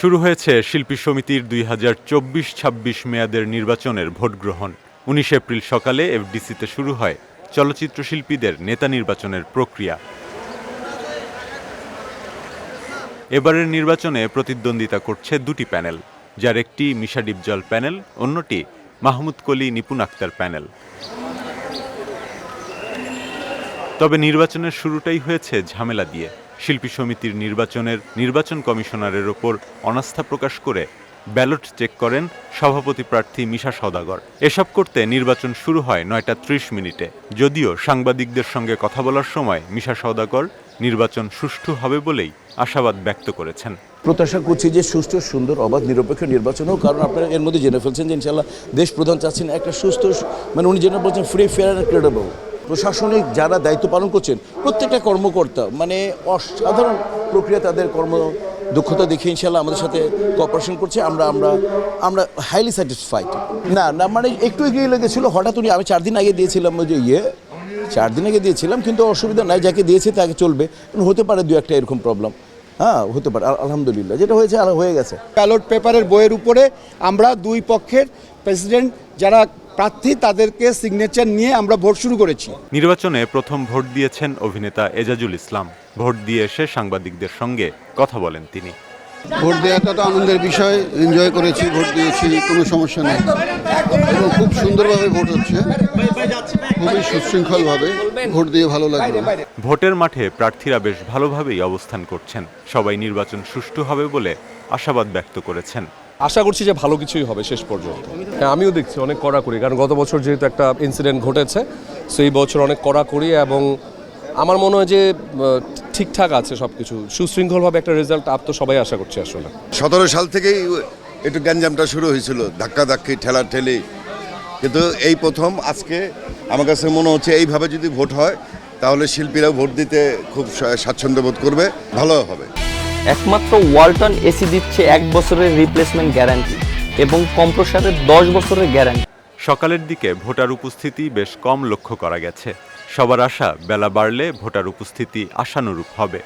শুরু হয়েছে শিল্পী সমিতির দুই হাজার চব্বিশ ছাব্বিশ মেয়াদের নির্বাচনের ভোট গ্রহণ। উনিশ এপ্রিল সকালে এফডিসিতে শুরু হয় চলচ্চিত্র শিল্পীদের নেতা নির্বাচনের প্রক্রিয়া। এবারের নির্বাচনে প্রতিদ্বন্দ্বিতা করছে দুটি প্যানেল, যার একটি মিশা ডিপজল প্যানেল, অন্যটি মাহমুদ কলি নিপুণ আক্তার প্যানেল। তবে নির্বাচনের শুরুটাই হয়েছে ঝামেলা দিয়ে। শিল্পী সমিতির নির্বাচনের নির্বাচন কমিশনারের ওপর অনাস্থা প্রকাশ করে ব্যালট চেক করেন সভাপতি প্রার্থী মিশা সওদাগর। এসব করতে নির্বাচন শুরু হয় নয়টা ত্রিশ মিনিটে। যদিও সাংবাদিকদের সঙ্গে কথা বলার সময় মিশা সওদাগর, নির্বাচন সুষ্ঠু হবে বলেই আশাবাদ ব্যক্ত করেছেন। প্রত্যাশা করছি যে সুষ্ঠু, সুন্দর, অবাধ, নিরপেক্ষ নির্বাচন হোক। কারণ আপনারা এর মধ্যে জেনে ফেলছেন যে ইনশাল্লাহ দেশ প্রধান চাচ্ছেন একটা সুস্থ মানে উনি যেটা বলছেন ফ্রি ফেয়ার ক্রেডেবল প্রশাসনিক যারা দায়িত্ব পালন করছেন, প্রত্যেকটা কর্মকর্তা মানে অসাধারণ প্রক্রিয়া তাদের কর্ম দক্ষতা দেখে ইনশাল্লাহ আমাদের সাথে কোঅপারেশন করছে। আমরা আমরা আমরা হাইলি স্যাটিসফাইড না না মানে একটু এগিয়ে লেগেছিলো। হঠাৎ উনি, আমি চার দিন আগে দিয়েছিলাম ওই যে ইয়ে চার দিন আগে দিয়েছিলাম, কিন্তু অসুবিধা নাই, যাকে দিয়েছে তাকে চলবে। হতে পারে দু একটা এরকম প্রবলেম হ্যাঁ হতে পারে, আল- আলহামদুলিল্লাহ, যেটা হয়েছে হয়ে গেছে। ব্যালট পেপারের বইয়ের উপরে আমরা দুই পক্ষের প্রেসিডেন্ট যারা প্রার্থী তাদেরকে সিগনেচার নিয়ে আমরা ভোট শুরু করেছি। নির্বাচনে প্রথম ভোট দিয়েছেন অভিনেতা এজাজুল ইসলাম। ভোট দিয়ে এসে সাংবাদিকদের সঙ্গে কথা বলেন তিনি। ভোট দেওয়াটা তো আনন্দের বিষয় এনজয় করেছি ভোট দিয়েছি কোনো সমস্যা নেই। এবং খুব সুন্দরভাবে ভোট হচ্ছে খুবই সুশৃঙ্খলভাবে ভোট দিয়ে ভালো লাগল। ভোটের মাঠে প্রার্থীরা বেশ ভালোভাবেই অবস্থান করছেন। সবাই নির্বাচন সুষ্ঠু হবে বলে আশাবাদ ব্যক্ত করেছেন। আশা করছি যে ভালো কিছুই হবে শেষ পর্যন্ত। হ্যাঁ আমিও দেখছি অনেক কড়া করি, কারণ গত বছর যেহেতু একটা ইনসিডেন্ট ঘটেছে, সেই বছর অনেক কড়াকড়ি এবং আমার মনে হয় যে ঠিকঠাক আছে সব কিছু সুশৃঙ্খলভাবে একটা রেজাল্ট আপ তো সবাই আশা করছি আসলে। সতেরো সাল থেকেই একটু গ্যাঞ্জামটা শুরু হয়েছিল, ধাক্কা ধাক্কি, ঠেলা ঠেলি। কিন্তু এই প্রথম, আজকে আমার কাছে মনে হচ্ছে এইভাবে যদি ভোট হয়, তাহলে শিল্পীরাও ভোট দিতে খুব স্বাচ্ছন্দ্য বোধ করবে, ভালো হবে। একমাত্র ওয়ালটন এসি দিচ্ছে এক বছরের রিপ্লেসমেন্ট গ্যারান্টি এবং কম্প্রসারের দশ বছরের গ্যারান্টি সকালের দিকে ভোটার উপস্থিতি বেশ কম লক্ষ্য করা গেছে। সবার আশা, বেলা বাড়লে ভোটার উপস্থিতি আশানুরূপ হবে।